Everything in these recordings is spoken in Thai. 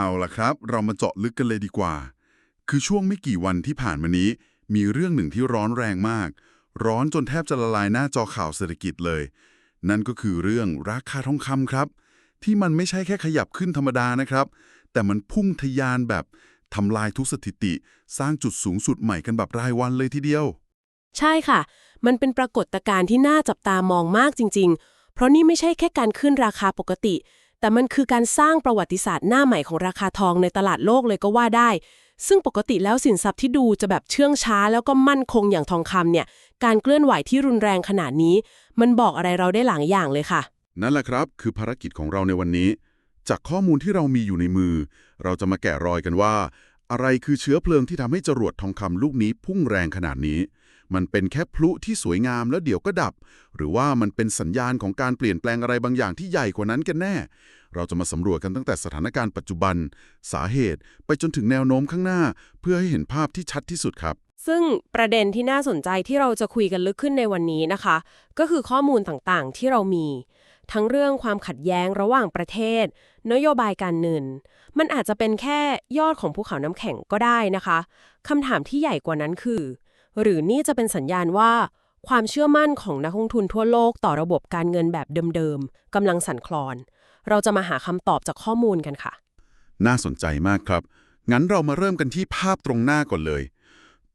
เอาล่ะครับ เรามาเจาะลึกกันเลยดีกว่า คือช่วงไม่กี่วันที่ผ่านมานี้ มีเรื่องหนึ่งที่ร้อนแรงมาก ร้อนจนแทบจะละลายหน้าจอข่าวเศรษฐกิจเลย นั่นก็คือเรื่องราคาทองคำครับ ที่มันไม่ใช่แค่ขยับขึ้นธรรมดานะครับ แต่มันพุ่งทะยานแบบทำลายทุกสถิติ สร้างจุดสูงสุดใหม่กันแบบรายวันเลยทีเดียว ใช่ค่ะ มันเป็นปรากฏการณ์ที่น่าจับตามองมากจริง ๆ เพราะนี่ไม่ใช่แค่การขึ้นราคาปกติ แต่มันคือการสร้างประวัติศาสตร์หน้าใหม่ของราคาทองในตลาดโลกเลยก็ว่าได้ ซึ่งปกติแล้วสินทรัพย์ที่ดูจะแบบเชื่องช้า แล้วก็มั่นคงอย่างทองคำเนี่ย การเคลื่อนไหวที่รุนแรงขนาดนี้ มันบอกอะไรเราได้หลายอย่างเลยค่ะ นั่นแหละครับ คือภารกิจของเราในวันนี้ จากข้อมูลที่เรามีอยู่ในมือ เราจะมาแกะรอยกันว่า อะไรคือเชื้อเพลิงที่ทำให้จรวดทองคำลูกนี้พุ่งแรงขนาดนี้ มันเป็นแค่พลุที่สวยงามแล้วเดี๋ยวก็ดับ หรือว่ามันเป็นสัญญาณของการเปลี่ยนแปลงอะไรบางอย่างที่ใหญ่กว่านั้นกันแน่ เราจะมาสำรวจกันตั้งแต่สถานการณ์ปัจจุบัน สาเหตุไปจนถึงแนวโน้มข้างหน้า เพื่อให้เห็นภาพที่ชัดที่สุดครับ ซึ่งประเด็นที่น่าสนใจที่เราจะคุยกันลึกขึ้นในวันนี้นะคะ ก็คือข้อมูลต่างๆ ที่เรามี ทั้งเรื่องความขัดแย้งระหว่างประเทศ นโยบายการเงินมันอาจจะเป็นแค่ยอดของภูเขาน้ำแข็งก็ได้นะคะคำถามที่ใหญ่กว่านั้นคือ หรือนี่จะเป็นสัญญาณว่า ความเชื่อมั่นของนักลงทุนทั่วโลกต่อระบบการเงินแบบเดิมๆกำลังสั่นคลอน เราจะมาหาคำตอบจากข้อมูลกันค่ะ น่าสนใจมากครับ งั้นเรามาเริ่มกันที่ภาพตรงหน้าก่อนเลย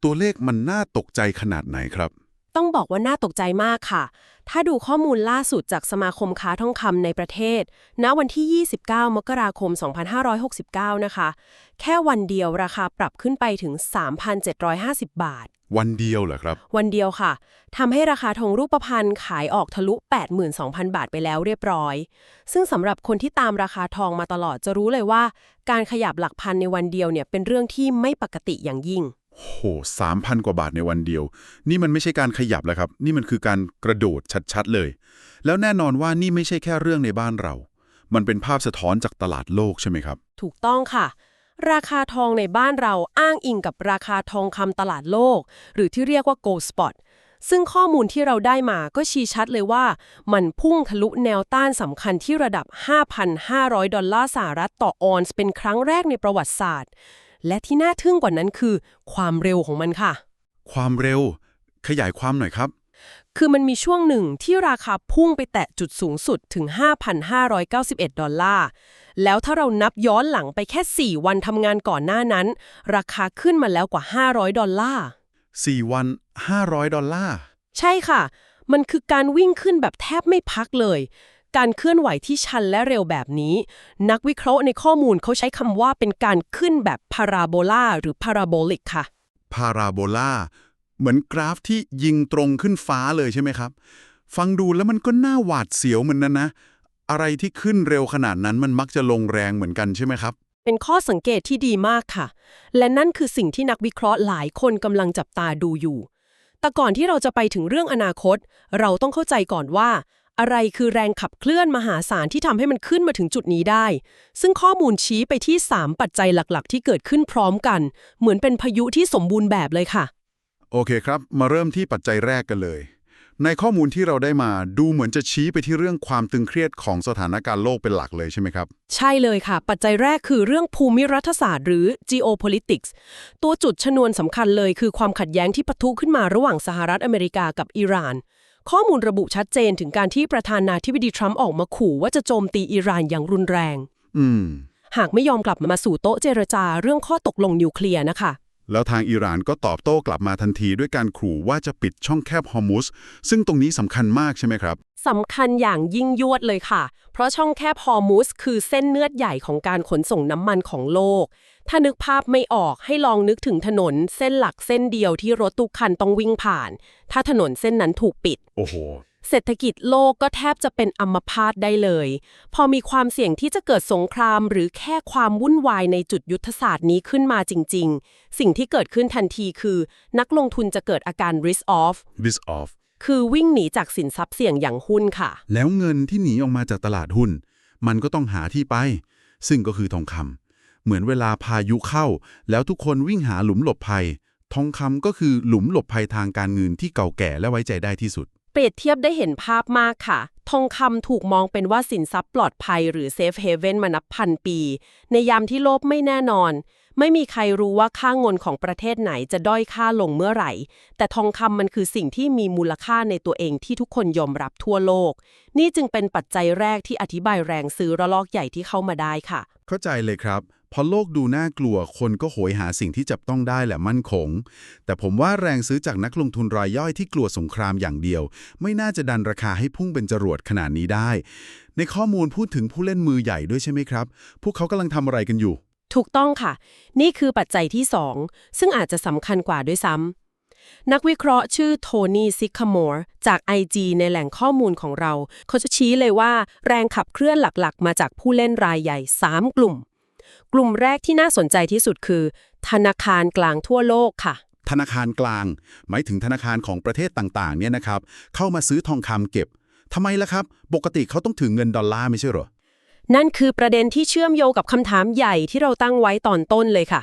ตัวเลขมันน่าตกใจขนาดไหนครับ ต้องบอกว่าน่าตกใจมากค่ะ ถ้าดูข้อมูลล่าสุดจากสมาคมค้าทองคำในประเทศ ณ วันที่ 29 มกราคม 2569 นะคะ แค่วันเดียวราคาปรับขึ้นไปถึง 3,750 บาท วันเดียวเหรอครับ วันเดียวค่ะ ทำให้ราคาทองรูปพรรณขายออกทะลุ 82,000 บาทไปแล้วเรียบร้อย ซึ่งสำหรับคนที่ตามราคาทองมาตลอดจะรู้เลยว่า การขยับหลักพันในวันเดียวเนี่ยเป็นเรื่องที่ไม่ปกติอย่างยิ่ง โหสามพันกว่าบาทในวันเดียว นี่มันไม่ใช่การขยับแล้วครับ นี่มันคือการกระโดดชัดๆเลย แล้วแน่นอนว่านี่ไม่ใช่แค่เรื่องในบ้านเรา มันเป็นภาพสะท้อนจากตลาดโลกใช่ไหมครับ ถูกต้องค่ะ ราคาทองในบ้านเราอ้างอิงกับราคาทองคำตลาดโลก หรือที่เรียกว่า gold spot ซึ่งข้อมูลที่เราได้มาก็ชี้ชัดเลยว่า มันพุ่งทะลุแนวต้านสำคัญที่ระดับ 5,500 ดอลลาร์สหรัฐต่อออนซ์เป็นครั้งแรกในประวัติศาสตร์ และที่น่าทึ่งกว่านั้นคือ ความเร็วของมันค่ะ ความเร็ว ขยายความหน่อยครับ คือมันมีช่วงหนึ่งที่ราคาพุ่งไปแตะจุดสูงสุดถึง 5,591 ดอลลาร์ แล้วถ้าเรานับย้อนหลังไปแค่ 4 วันทำงานก่อนหน้านั้น ราคาขึ้นมาแล้วกว่า 500 ดอลลาร์ 4 วัน 500 ดอลลาร์ ใช่ค่ะ มันคือการวิ่งขึ้นแบบแทบไม่พักเลย การเคลื่อนไหวที่ชันและเร็วแบบนี้ นักวิเคราะห์ในข้อมูลเขาใช้คำว่าเป็นการขึ้นแบบพาราโบลาหรือพาราโบลิกค่ะ พาราโบลาเหมือนกราฟที่ยิงตรงขึ้นฟ้าเลยใช่ไหมครับ ฟังดูแล้วมันก็น่าหวาดเสียวเหมือนนั้นนะ อะไรที่ขึ้นเร็วขนาดนั้นมันมักจะลงแรงเหมือนกันใช่ไหมครับเป็นข้อสังเกตที่ดีมากค่ะ และนั่นคือสิ่งที่นักวิเคราะห์หลายคนกำลังจับตาดูอยู่ แต่ก่อนที่เราจะไปถึงเรื่องอนาคต เราต้องเข้าใจก่อนว่า อะไรคือแรงขับเคลื่อนมหาศาลที่ทำให้มันขึ้นมาถึงจุดนี้ได้ ซึ่งข้อมูลชี้ไปที่ 3 ปัจจัยหลักๆ ที่เกิดขึ้นพร้อมกัน เหมือนเป็นพายุที่สมบูรณ์แบบเลยค่ะ โอเคครับ มาเริ่มที่ปัจจัยแรกกันเลย ในข้อมูลที่เราได้มาดูเหมือนจะชี้ไปที่เรื่องความตึงเครียดของสถานการณ์โลกเป็นหลักเลยใช่ไหมครับ ใช่เลยค่ะ ปัจจัยแรกคือเรื่องภูมิรัฐศาสตร์หรือ geopolitics ตัวจุดชนวนสำคัญเลยคือความขัดแย้งที่ปะทุขึ้นมาระหว่างสหรัฐอเมริกากับอิหร่าน ข้อมูลระบุชัดเจนถึงการที่ประธานาธิบดีทรัมป์ออกมาขู่ว่าจะโจมตีอิหร่านอย่างรุนแรง อืม หากไม่ยอมกลับมาสู่โต๊ะเจรจาเรื่องข้อตกลงนิวเคลียร์นะคะ แล้วทางอิหร่านก็ตอบโต้กลับมาทันทีด้วยการขู่ว่าจะปิดช่องแคบฮอร์มุสซึ่งตรงนี้สำคัญมากใช่ไหมครับสำคัญอย่างยิ่งยวดเลยค่ะ เพราะช่องแคบฮอร์มุสคือเส้นเลือดใหญ่ของการขนส่งน้ำมันของโลก ถ้านึกภาพไม่ออกให้ลองนึกถึงถนนเส้นหลักเส้นเดียวที่รถทุกคันต้องวิ่งผ่าน ถ้าถนนเส้นนั้นถูกปิด โอ้โห เศรษฐกิจโลกก็แทบจะเป็นอัมพาตได้เลย พอมีความเสี่ยงที่จะเกิดสงคราม หรือแค่ความวุ่นวายในจุดยุทธศาสตร์นี้ขึ้นมาจริง ๆ สิ่งที่เกิดขึ้นทันทีคือ นักลงทุนจะเกิดอาการ risk off risk off คือวิ่งหนีจากสินทรัพย์เสี่ยงอย่างหุ้นค่ะ แล้วเงินที่หนีออกมาจากตลาดหุ้น มันก็ต้องหาที่ไป ซึ่งก็คือทองคำเหมือนเวลาพายุเข้า แล้วทุกคนวิ่งหาหลุมหลบภัย ทองคำก็คือหลุมหลบภัยทางการเงินที่เก่าแก่และไว้ใจได้ที่สุด เปรียบเทียบได้เห็นภาพมากค่ะ ทองคำถูกมองเป็นว่าสินทรัพย์ปลอดภัยหรือเซฟเฮเว่นมานับพันปี ในยามที่โลกไม่แน่นอน ไม่มีใครรู้ว่าค่าเงินของประเทศไหนจะด้อยค่าลงเมื่อไหร่ แต่ทองคำมันคือสิ่งที่มีมูลค่าในตัวเองที่ทุกคนยอมรับทั่วโลก นี่จึงเป็นปัจจัยแรกที่อธิบายแรงซื้อระลอกใหญ่ที่เข้ามาได้ค่ะ เข้าใจเลยครับ พอโลกดูน่ากลัวคนก็โหยหาสิ่งที่จับต้องได้และมั่นคง แต่ผมว่าแรงซื้อจากนักลงทุนรายย่อยที่กลัวสงครามอย่างเดียว ไม่น่าจะดันราคาให้พุ่งเป็นจรวดขนาดนี้ได้ ในข้อมูลพูดถึงผู้เล่นมือใหญ่ด้วยใช่ไหมครับ พวกเขากำลังทำอะไรกันอยู่ ถูกต้องค่ะ นี่คือปัจจัยที่ 2 ซึ่งอาจจะสำคัญกว่าด้วยซ้ำนักวิเคราะห์ชื่อโทนี่ซิคามอร์จาก IG ในแหล่งข้อมูลของเรา เขาจะชี้เลยว่าแรงขับเคลื่อนหลักๆ มาจากผู้เล่นรายใหญ่ 3 กลุ่ม กลุ่มแรกที่น่าสนใจที่สุดคือ ธนาคารกลางทั่วโลกค่ะ ธนาคารกลาง หมายถึงธนาคารของประเทศต่างๆเนี่ยนะครับ เข้ามาซื้อทองคำเก็บทำไมล่ะครับ ปกติเขาต้องถือเงินดอลลาร์ไม่ใช่เหรอ นั่นคือประเด็นที่เชื่อมโยงกับคำถามใหญ่ที่เราตั้งไว้ตอนต้นเลยค่ะ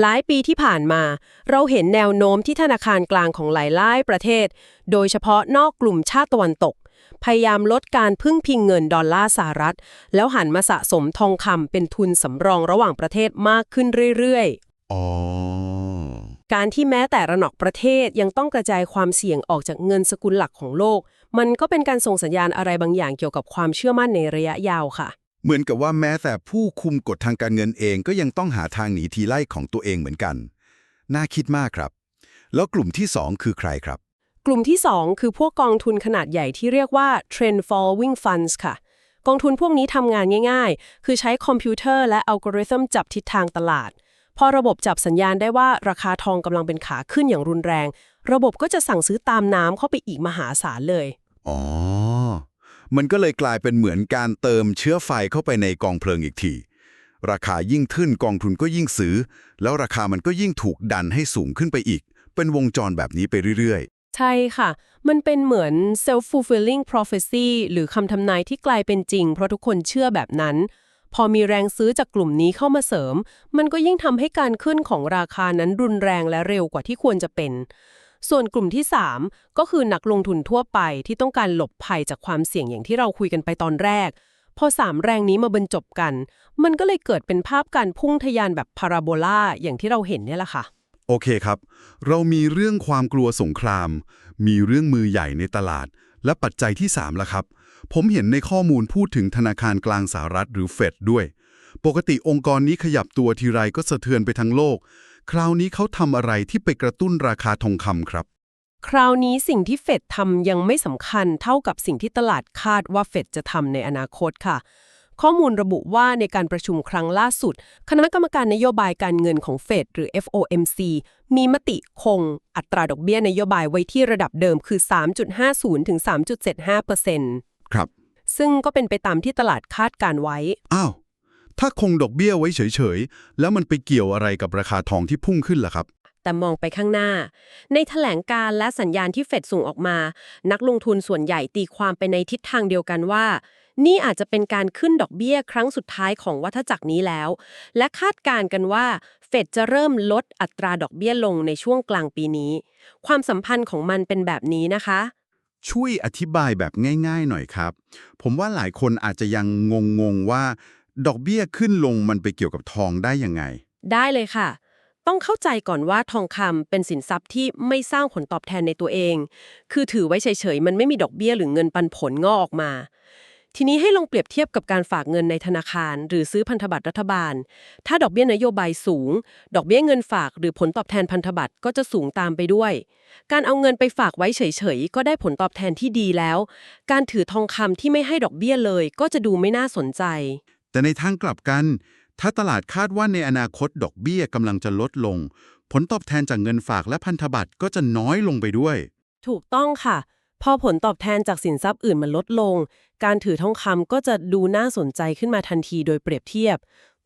หลายปีที่ผ่านมา เราเห็นแนวโน้มที่ธนาคารกลางของหลายๆประเทศ โดยเฉพาะนอกกลุ่มชาติตะวันตก พยายามลดการพึ่งพิงเงินดอลลาร์สหรัฐ แล้วหันมาสะสมทองคำเป็นทุนสำรองระหว่างประเทศมากขึ้นเรื่อยอ๋อๆการที่แม้แต่ระนอกประเทศยังต้องกระจายความเสี่ยงออกจากเงินสกุลหลักของโลก มันก็เป็นการส่งสัญญาณอะไรบางอย่างเกี่ยวกับความเชื่อมั่นในระยะยาวค่ะ เหมือนกับว่าแม้แต่ผู้คุมกฎทางการเงินเองก็ยังต้องหาทางหนีทีไล่ของตัวเองเหมือนกัน น่าคิดมากครับ แล้วกลุ่มที่ 2 คือใครครับ กลุ่มที่ 2 คือพวกกองทุนขนาดใหญ่ที่เรียกว่า Trend Following Funds ค่ะ กองทุนพวกนี้ทำงานง่ายๆ คือใช้คอมพิวเตอร์และอัลกอริทึมจับทิศทางตลาด พอระบบจับสัญญาณได้ว่าราคาทองกำลังเป็นขาขึ้นอย่างรุนแรง ระบบก็จะสั่งซื้อตามน้ำเข้าไปอีกมหาศาลเลย อ๋อ มันก็เลยกลายเป็นเหมือนการเติมเชื้อไฟเข้าไปในกองเพลิงอีกทีราคายิ่งขึ้นกองทุนก็ยิ่งซื้อ แล้วราคามันก็ยิ่งถูกดันให้สูงขึ้นไปอีก เป็นวงจรแบบนี้ไปเรื่อย ใช่ค่ะ มันเป็นเหมือน self-fulfilling prophecy หรือคำทำนายที่กลายเป็นจริง เพราะทุกคนเชื่อแบบนั้น พอมีแรงซื้อจากกลุ่มนี้เข้ามาเสริม มันก็ยิ่งทำให้การขึ้นของราคานั้นรุนแรงและเร็วกว่าที่ควรจะเป็น ส่วนกลุ่มที่ 3 ก็คือนักลงทุนทั่วไปที่ต้องการหลบภัยจากความเสี่ยงอย่างที่เราคุยกันไปตอนแรก พอสามแรงนี้มาบรรจบกัน มันก็เลยเกิดเป็นภาพการพุ่งทะยานแบบพาราโบลาอย่างที่เราเห็นเนี่ยแหละค่ะ โอเคครับ เรามีเรื่องความกลัวสงคราม มีเรื่องมือใหญ่ในตลาด และปัจจัยที่3ละครับ ผมเห็นในข้อมูลพูดถึงธนาคารกลางสหรัฐหรือเฟดด้วย ปกติองค์กรนี้ขยับตัวทีไรก็สะเทือนไปทั้งโลก คราวนี้เขาทำอะไรที่ไปกระตุ้นราคาทองคำครับ คราวนี้สิ่งที่เฟดทำยังไม่สำคัญเท่ากับสิ่งที่ตลาดคาดว่าเฟดจะทำในอนาคตค่ะ ข้อมูลระบุว่าในการประชุมครั้งล่าสุด คณะกรรมการนโยบายการเงินของเฟดหรือ FOMC มีมติคงอัตราดอกเบี้ยนโยบายไว้ที่ระดับเดิมคือ 3.50 ถึง 3.75%ครับ ซึ่งก็เป็นไปตามที่ตลาดคาดการไว้ อ้าว ถ้าคงดอกเบี้ยไว้เฉยๆ แล้วมันไปเกี่ยวอะไรกับราคาทองที่พุ่งขึ้นล่ะครับแต่มองไปข้างหน้า ในแถลงการและสัญญาณที่เฟดส่งออกมา นักลงทุนส่วนใหญ่ตีความไปในทิศทางเดียวกันว่า นี่อาจจะเป็นการขึ้นดอกเบี้ยครั้งสุดท้ายของวัฏจักรนี้แล้ว และคาดการณ์กันว่าเฟดจะเริ่มลดอัตราดอกเบี้ยลงในช่วงกลางปีนี้ ความสัมพันธ์ของมันเป็นแบบนี้นะคะ ช่วยอธิบายแบบง่าย ๆ หน่อยครับ ผมว่าหลายคนอาจจะยังงงๆว่า ดอกเบี้ยขึ้นลงมันไปเกี่ยวกับทองได้ยังไง ได้เลยค่ะ ต้องเข้าใจก่อนว่าทองคำเป็นสินทรัพย์ที่ไม่สร้างผลตอบแทนในตัวเอง คือถือไว้เฉยๆมันไม่มีดอกเบี้ยหรือเงินปันผลงอกออกมา ทีนี้ให้ลองเปรียบเทียบกับการฝากเงินในธนาคาร หรือซื้อพันธบัตรรัฐบาล ถ้าดอกเบี้ยนโยบายสูง ดอกเบี้ยเงินฝากหรือผลตอบแทนพันธบัตรก็จะสูงตามไปด้วย การเอาเงินไปฝากไว้เฉยๆ ก็ได้ผลตอบแทนที่ดีแล้ว การถือทองคำที่ไม่ให้ดอกเบี้ยเลย ก็จะดูไม่น่าสนใจ แต่ในทางกลับกัน ถ้าตลาดคาดว่าในอนาคตดอกเบี้ยกำลังจะลดลง ผลตอบแทนจากเงินฝากและพันธบัตรก็จะน้อยลงไปด้วย ถูกต้องค่ะ พอผลตอบแทนจากสินทรัพย์อื่นมันลดลง การถือทองคำก็จะดูน่าสนใจขึ้นมาทันทีโดยเปรียบเทียบ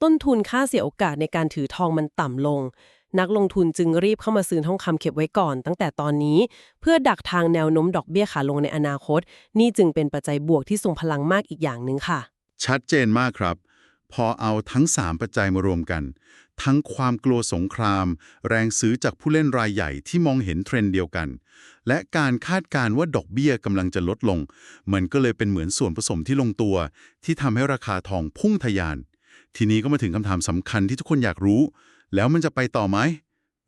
ต้นทุนค่าเสียโอกาสในการถือทองมันต่ำลง นักลงทุนจึงรีบเข้ามาซื้อทองคำเก็บไว้ก่อน ตั้งแต่ตอนนี้ เพื่อดักทางแนวโน้มดอกเบี้ยขาลงในอนาคต นี่จึงเป็นปัจจัยบวกที่ทรงพลังมากอีกอย่างหนึ่งค่ะ ชัดเจนมากครับ พอเอาทั้ง 3 ปัจจัยมารวมกัน ทั้งความกลัวสงคราม แรงซื้อจากผู้เล่นรายใหญ่ที่มองเห็นเทรนด์เดียวกัน และการคาดการณ์ว่าดอกเบี้ยกำลังจะลดลง มันก็เลยเป็นเหมือนส่วนผสมที่ลงตัว ที่ทำให้ราคาทองพุ่งทะยาน ทีนี้ก็มาถึงคำถามสำคัญที่ทุกคนอยากรู้ แล้วมันจะไปต่อไหม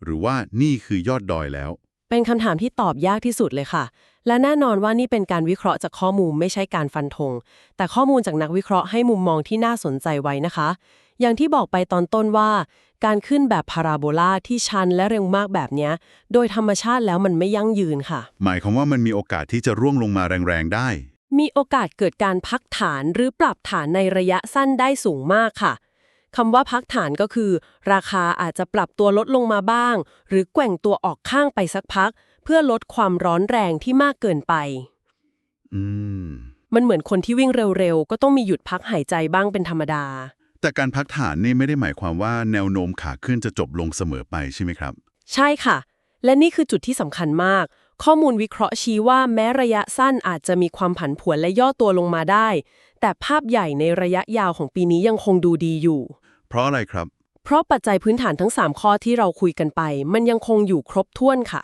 หรือว่านี่คือยอดดอยแล้ว เป็นคำถามที่ตอบยากที่สุดเลยค่ะ และแน่นอนว่านี่เป็นการวิเคราะห์จากข้อมูลไม่ใช่การฟันธง แต่ข้อมูลจากนักวิเคราะห์ให้มุมมองที่น่าสนใจไว้นะคะ อย่างที่บอกไปตอนต้นว่า การขึ้นแบบพาราโบลาที่ชันและเร็วมากแบบเนี้ยโดยธรรมชาติแล้วมันไม่ยั่งยืนค่ะ หมายความว่ามันมีโอกาสที่จะร่วงลงมาแรงๆได้ มีโอกาสเกิดการพักฐานหรือปรับฐานในระยะสั้นได้สูงมากค่ะ คำว่าพักฐานก็คือ ราคาอาจจะปรับตัวลดลงมาบ้าง หรือแกว่งตัวออกข้างไปสักพัก เพื่อลดความร้อนแรงที่มากเกินไป อืม มันเหมือนคนที่วิ่งเร็วๆ ก็ต้องมีหยุดพักหายใจบ้างเป็นธรรมดา แต่การพักฐานนี่ไม่ได้หมายความว่าแนวโน้มขาขึ้นจะจบลงเสมอไปใช่ไหมครับ ใช่ค่ะ และนี่คือจุดที่สำคัญมาก ข้อมูลวิเคราะห์ชี้ว่าแม้ระยะสั้นอาจจะมีความผันผวนและย่อตัวลงมาได้ แต่ภาพใหญ่ในระยะยาวของปีนี้ยังคงดูดีอยู่ เพราะอะไรครับ เพราะปัจจัยพื้นฐานทั้ง 3 ข้อที่เราคุยกันไป มันยังคงอยู่ครบถ้วนค่ะ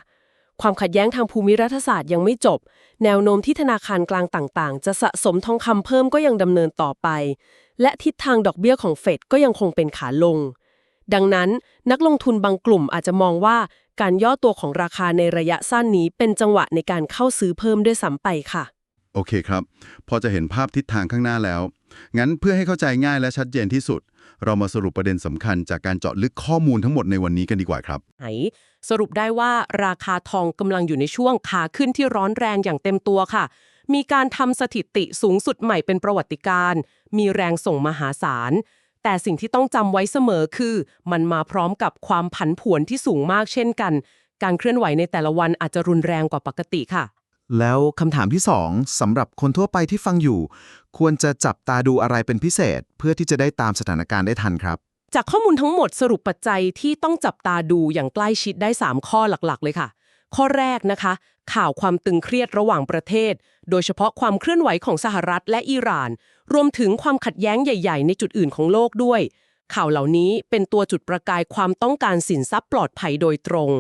ความขัดแย้งทางภูมิรัฐศาสตร์ยังไม่จบ แนวโน้มที่ธนาคารกลางต่างๆ จะสะสมทองคำเพิ่มก็ยังดำเนินต่อไป และทิศทางดอกเบี้ยของเฟดก็ยังคงเป็นขาลง ดังนั้นนักลงทุนบางกลุ่มอาจจะมองว่าการย่อตัวของราคาในระยะสั้นนี้เป็นจังหวะในการเข้าซื้อเพิ่มด้วยซ้ำไปค่ะ โอเคครับ พอจะเห็นภาพทิศทางข้างหน้าแล้ว งั้นเพื่อให้เข้าใจง่ายและชัดเจนที่สุด เรามาสรุปประเด็นสำคัญจากการเจาะลึกข้อมูลทั้งหมดในวันนี้กันดีกว่าครับ ไหนสรุปได้ว่าราคาทองกำลังอยู่ในช่วงขาขึ้นที่ร้อนแรงอย่างเต็มตัวค่ะ มีการทำสถิติสูงสุดใหม่เป็นประวัติการ มีแรงส่งมหาศาล แต่สิ่งที่ต้องจำไว้เสมอคือ มันมาพร้อมกับความผันผวนที่สูงมากเช่นกัน การเคลื่อนไหวในแต่ละวันอาจจะรุนแรงกว่าปกติค่ะ แล้วคำถามที่2สำหรับคนทั่วไปที่ฟังอยู่ ควรจะจับตาดูอะไรเป็นพิเศษ เพื่อที่จะได้ตามสถานการณ์ได้ทันครับ จากข้อมูลทั้งหมดสรุปปัจจัยที่ต้องจับตาดูอย่างใกล้ชิดได้ 3 ข้อหลักๆ เลยค่ะ ข้อแรกนะคะ ข่าวความตึงเครียดระหว่างประเทศ โดยเฉพาะความเคลื่อนไหวของสหรัฐและอิหร่าน รวมถึงความขัดแย้งใหญ่ ๆ ในจุดอื่นของโลกด้วยข่าวเหล่านี้เป็นตัวจุดประกายความต้องการสินทรัพย์ปลอดภัยโดยตรง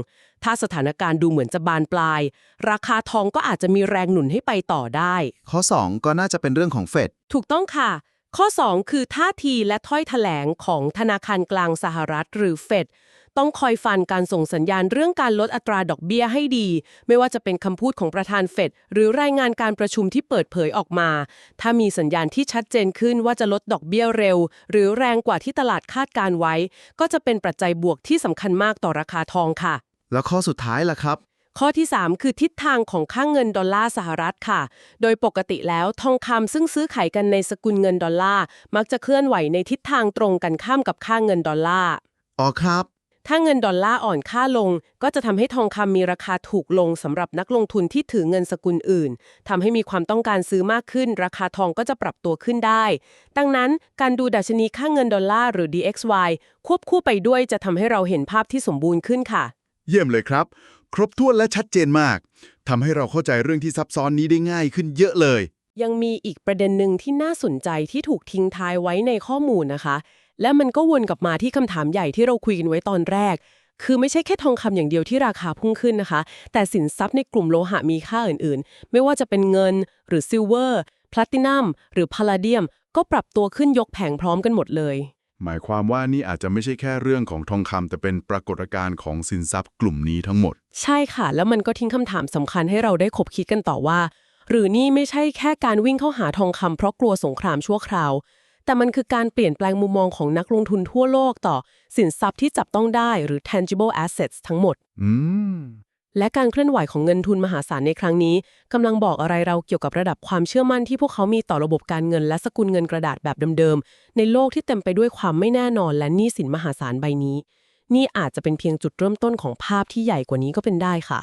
ถ้าสถานการณ์ดูเหมือนจะบานปลาย ราคาทองก็อาจจะมีแรงหนุนให้ไปต่อได้ ข้อ 2 ก็น่าจะเป็นเรื่องของเฟดถูกต้องค่ะ ข้อ 2 คือท่าทีและถ้อยแถลงของธนาคารกลางสหรัฐหรือเฟดต้องคอยฟันการส่งสัญญาณเรื่องการลดอัตราดอกเบี้ยให้ดี ไม่ว่าจะเป็นคำพูดของประธานเฟดหรือรายงานการประชุมที่เปิดเผยออกมา ถ้ามีสัญญาณที่ชัดเจนขึ้นว่าจะลดดอกเบี้ยเร็ว หรือแรงกว่าที่ตลาดคาดการไว้ ก็จะเป็นปัจจัยบวกที่สำคัญมากต่อราคาทองค่ะ แล้วข้อสุดท้ายล่ะครับ ข้อที่ 3 คือทิศทางของค่างเงินดอลลาร์สหรัฐค่ะ โดยปกติแล้วทองคำซึ่งซื้อขายกันในสกุลเงินดอลลาร์มักจะเคลื่อนไหวในทิศทางตรงกันข้ามกับค่าเงินดอลลาร์อ๋อครับถ้าเงินดอลลาร์อ่อนค่าลง ก็จะทำให้ทองคำมีราคาถูกลงสำหรับนักลงทุนที่ถือเงินสกุลอื่นทำให้มีความต้องการซื้อมากขึ้น ราคาทองก็จะปรับตัวขึ้นได้ ดังนั้นการดูดัชนีค่าเงินดอลลาร์หรือ DXY ควบคู่ไปด้วยจะทำให้เราเห็นภาพที่สมบูรณ์ขึ้นค่ะ เยี่ยมเลยครับ ครบถ้วนและชัดเจนมากทำให้เราเข้าใจเรื่องที่ซับซ้อนนี้ได้ง่ายขึ้นเยอะเลย ยังมีอีกประเด็นหนึ่งที่น่าสนใจที่ถูกทิ้งท้ายไว้ในข้อมูลนะคะ และมันก็วนกลับมาที่คำถามใหญ่ที่เราคุยกันไว้ตอนแรก คือไม่ใช่แค่ทองคำอย่างเดียวที่ราคาพุ่งขึ้นนะคะ แต่สินทรัพย์ในกลุ่มโลหะมีค่าอื่นๆ ไม่ว่าจะเป็นเงิน หรือซิลเวอร์พลาตินัมหรือพาลาเดียม ก็ปรับตัวขึ้นยกแผงพร้อมกันหมดเลย หมายความว่านี่อาจจะไม่ใช่แค่เรื่องของทองคำแต่เป็นปรากฏการณ์ของสินทรัพย์กลุ่มนี้ทั้งหมด ใช่ค่ะ แล้วมันก็ทิ้งคำถามสำคัญให้เราได้คบคิดกันต่อว่า หรือนี่ไม่ใช่แค่การวิ่งเข้าหาทองคำเพราะกลัวสงครามชั่วคราว แต่มันคือการเปลี่ยนแปลงมุมมองของนักลงทุนทั่วโลกต่อ สินทรัพย์ที่จับต้องได้หรือ tangible assets ทั้งหมด อืม และการเคลื่อนไหวของเงินทุนมหาศาลในครั้งนี้กำลังบอกอะไรเราเกี่ยวกับระดับความเชื่อมั่นที่พวกเขามีต่อระบบการเงินและสกุลเงินกระดาษแบบเดิมๆ ในโลกที่เต็มไปด้วยความไม่แน่นอนและหนี้สินมหาศาลใบนี้ นี่อาจจะเป็นเพียงจุดเริ่มต้นของภาพที่ใหญ่กว่านี้ก็เป็นได้ค่ะ